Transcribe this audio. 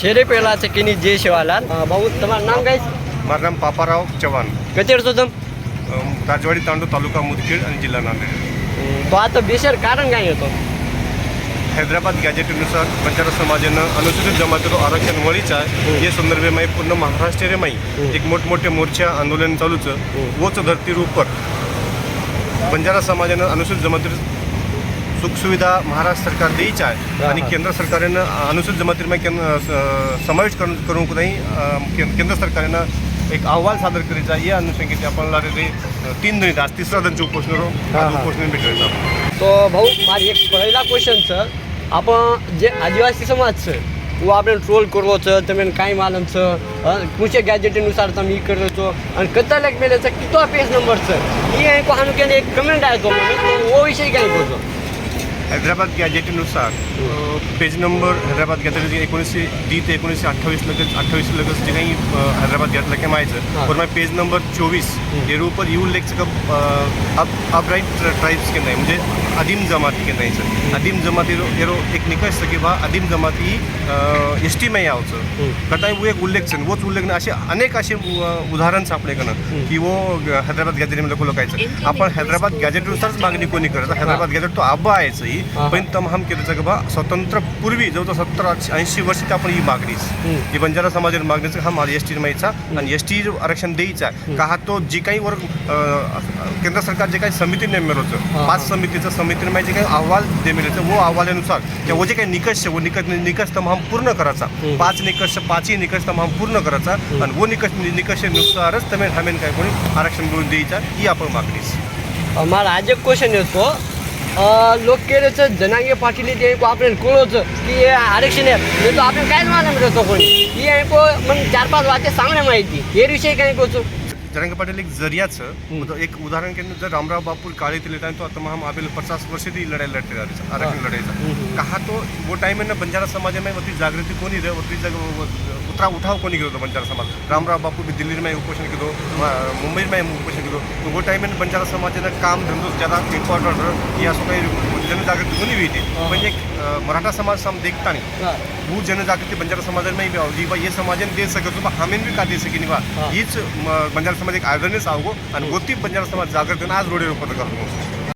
शेरे पेला चकिनी जे शिवाला. भाऊ तुम्हाला नाम काय? माझं नाम पापाराव चव्हाण. कधी अडचो तुम? राजवाडी तांडू तालुका मुदखेड आणि जिल्हा नांदेड. तो आता बेशर कारण काय येतो? हैदराबाद गॅजेटनुसार बंजार समाजानं अनुसूचित जमातीत आरक्षण वळीचा हे संदर्भे माहिती पूर्ण महाराष्ट्रीय माहिती एक मोठमोठे मोर्चा आंदोलन चालूच वच धर्ती रूपर बंजारा समाजानं अनुसूचित जमातीत सुखसुविधा महाराष्ट्र सरकार द्यायची आहे आणि केंद्र सरकारनं अनुसूचित जमातीमध्ये केंद्र स- समावेश करून करून नाही अं, कें- केंद्र सरकारनं एक अहवाल सादर करायचा आहे. या अनुषंगाने आपण लागले तीन दिन आज तिसरा दिनचे उपोषण હા, હા. उपोषण भेटायचं आपण તો ભાઉ મારી એક પહેલા ક્વેશ્ચન છે આપણ જે આદિવાસી સમાજ છે वो આપણે ટ્રોલ કરવો છે તમે કાંઈ માલમ છે પૂછે ગેજેટ અનુસાર તમે એ કરો છો અને કતા લેખ મેલે છે कितो पेज नंबर છે એ અહીં કોહાનું કે એક કમેન્ટ આવ્યો હતો મને તો वो विषयी काय बोलतो हैदराबाद गॅजेटनुसार पेज नंबर हैदराबाद गॅजेट एकोणीसशे दी ते एकोणीसशे अठ्ठावीस लगेच अठ्ठावीस लगेच जे काही हैदराबाद काय हा. माहिती पण मग पेज नंबर चोवीस हे रूपर येऊ लेखचं का अप अपराईट ट्राईब्स के नाही म्हणजे आदिम जमाती के नाही सर. आदिम जमाती रो- हेरो एक निकष की बा आदिम जमाती एस टी यावचं कटाई वो एक उल्लेख छन वोच उल्लेख नाही असे अनेक असे उदाहरण सापडेकडनं की वो हैदराबाद गॅजेटमध्ये लोक लोकायचं आपण हैदराबाद गॅजेटनुसारच मागणी कोणी करत हैदराबाद गॅजेट तो आबा आहेच ही. पण तमाम केलं की बा स्वतंत्र पूर्वी जवळजवळ सत्तर ऐंशी वर्ष ते आपण ही मागणीच ही बंजारा समाजाची मागणीच हा माझा एस टी माहीचा आणि एस टी आरक्षण द्यायचा का हा तो जे काही वर्ग केंद्र सरकार जे काही समिती नेमेल होतं पाच समितीचं समितीने माहिती जे काही अहवाल नेमेल होतं वो अहवालानुसार त्या वो जे काही निकष वो निकष निकष तमाम पूर्ण करायचा पाच निकष पाचही निकष तमाम पूर्ण करायचा आणि वो निकष निकषानुसारच तमे हमेन काय कोणी आरक्षण मिळून द्यायचा ही आपण मागणी मला आज एक क्वेश्चन येतो. लोक केलंच जनांगे पाटील ते आपण कळवच की हे आरक्षण आहे? हे तो आपण काय मागणं करतो कोणी? ही ऐकू मग चार पाच वाचे सांगण्या माहिती. हे विषयी काय कोचो जरंग पाटील एक जरियाचं एक उदाहरण केलं जर रामराव बापूर काळे ते लेटा तो आता महाम आबेल पचास वर्ष ती लढाई लढते आरक्षण लढायचा का हा तो वो टाइम ना बंजारा समाजामध्ये वरती जागृती कोणी रे वरती जग उतरा उठाव कोणी केलो होतो बंजारा समाज रामराव बापू बी दिल्ली में उपोषण केलो मुंबई में उपोषण केलो. तो वो टाइम बंजारा समाजानं काम धंदो ज्यादा इम्पॉर्टंट ही काही जनजागृती कोणी येते. पण एक मराठा समाज सम देखता नाही वो जनजागृती बंजारा समाजाने बी आवली बा ये समाजाने दे सकतो बा हमेन बी का दे सकी बा हा. हीच म, बंजारा समाज एक अवेअरनेस आवगो आणि गोती बंजारा समाज जागृत होऊन आज रोडे उपलब्ध करतो.